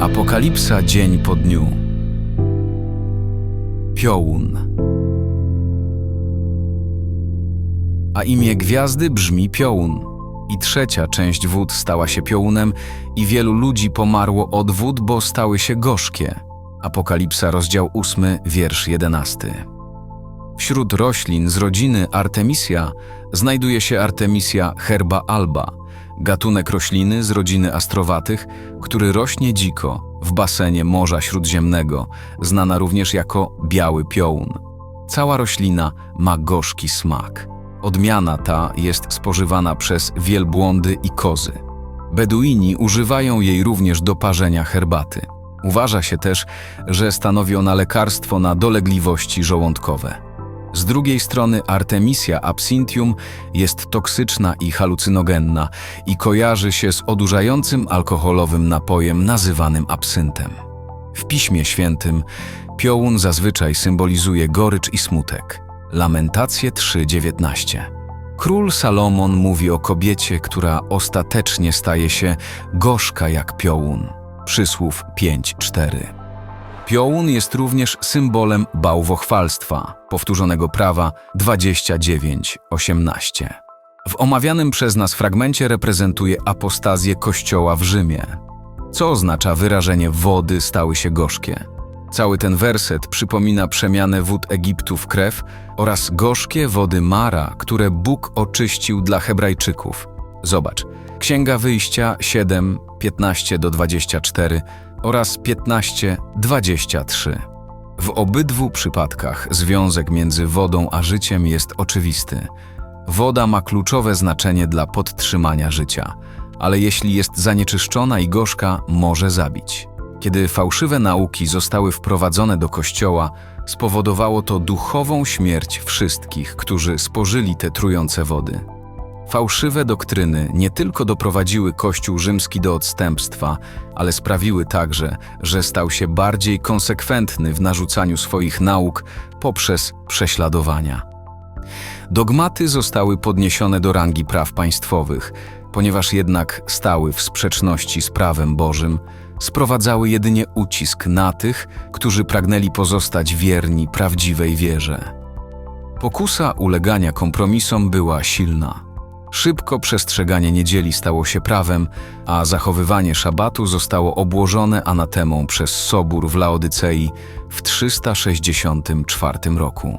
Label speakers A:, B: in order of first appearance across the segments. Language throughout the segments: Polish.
A: Apokalipsa dzień po dniu. Piołun. A imię gwiazdy brzmi Piołun. I trzecia część wód stała się piołunem i wielu ludzi pomarło od wód, bo stały się gorzkie. Apokalipsa, rozdział 8, wiersz 11. Wśród roślin z rodziny Artemisia znajduje się Artemisia herba alba, gatunek rośliny z rodziny astrowatych, który rośnie dziko w basenie Morza Śródziemnego, znana również jako biały piołun. Cała roślina ma gorzki smak. Odmiana ta jest spożywana przez wielbłądy i kozy. Beduini używają jej również do parzenia herbaty. Uważa się też, że stanowi ona lekarstwo na dolegliwości żołądkowe. Z drugiej strony Artemisia absinthium jest toksyczna i halucynogenna i kojarzy się z odurzającym alkoholowym napojem nazywanym absyntem. W Piśmie Świętym piołun zazwyczaj symbolizuje gorycz i smutek. Lamentacje 3:19. Król Salomon mówi o kobiecie, która ostatecznie staje się gorzka jak piołun. Przysłów 5:4. Piołun jest również symbolem bałwochwalstwa, powtórzonego prawa 29:18. W omawianym przez nas fragmencie reprezentuje apostazję Kościoła w Rzymie. Co oznacza wyrażenie wody stały się gorzkie? Cały ten werset przypomina przemianę wód Egiptu w krew oraz gorzkie wody Mara, które Bóg oczyścił dla Hebrajczyków. Zobacz, Księga Wyjścia 7, 15 do 24 oraz 15, 23. W obydwu przypadkach związek między wodą a życiem jest oczywisty. Woda ma kluczowe znaczenie dla podtrzymania życia, ale jeśli jest zanieczyszczona i gorzka, może zabić. Kiedy fałszywe nauki zostały wprowadzone do kościoła, spowodowało to duchową śmierć wszystkich, którzy spożyli te trujące wody. Fałszywe doktryny nie tylko doprowadziły Kościół rzymski do odstępstwa, ale sprawiły także, że stał się bardziej konsekwentny w narzucaniu swoich nauk poprzez prześladowania. Dogmaty zostały podniesione do rangi praw państwowych, ponieważ jednak stały w sprzeczności z prawem Bożym, sprowadzały jedynie ucisk na tych, którzy pragnęli pozostać wierni prawdziwej wierze. Pokusa ulegania kompromisom była silna. Szybko przestrzeganie niedzieli stało się prawem, a zachowywanie szabatu zostało obłożone anatemą przez Sobór w Laodycei w 364 roku.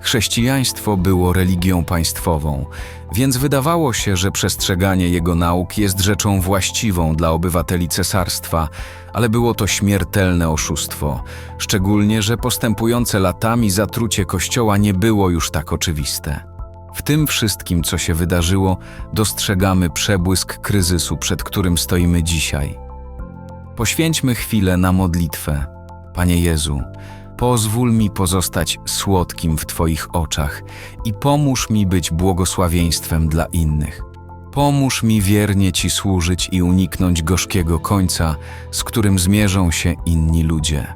A: Chrześcijaństwo było religią państwową, więc wydawało się, że przestrzeganie jego nauk jest rzeczą właściwą dla obywateli cesarstwa, ale było to śmiertelne oszustwo, szczególnie, że postępujące latami zatrucie Kościoła nie było już tak oczywiste. W tym wszystkim, co się wydarzyło, dostrzegamy przebłysk kryzysu, przed którym stoimy dzisiaj. Poświęćmy chwilę na modlitwę. Panie Jezu, pozwól mi pozostać słodkim w Twoich oczach i pomóż mi być błogosławieństwem dla innych. Pomóż mi wiernie Ci służyć i uniknąć gorzkiego końca, z którym zmierzą się inni ludzie.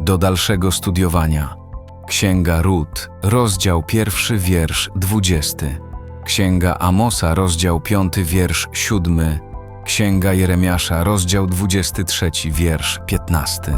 A: Do dalszego studiowania. Księga Rut, rozdział pierwszy, wiersz dwudziesty. Księga Amosa, rozdział piąty, wiersz siódmy. Księga Jeremiasza, rozdział dwudziesty trzeci, wiersz piętnasty.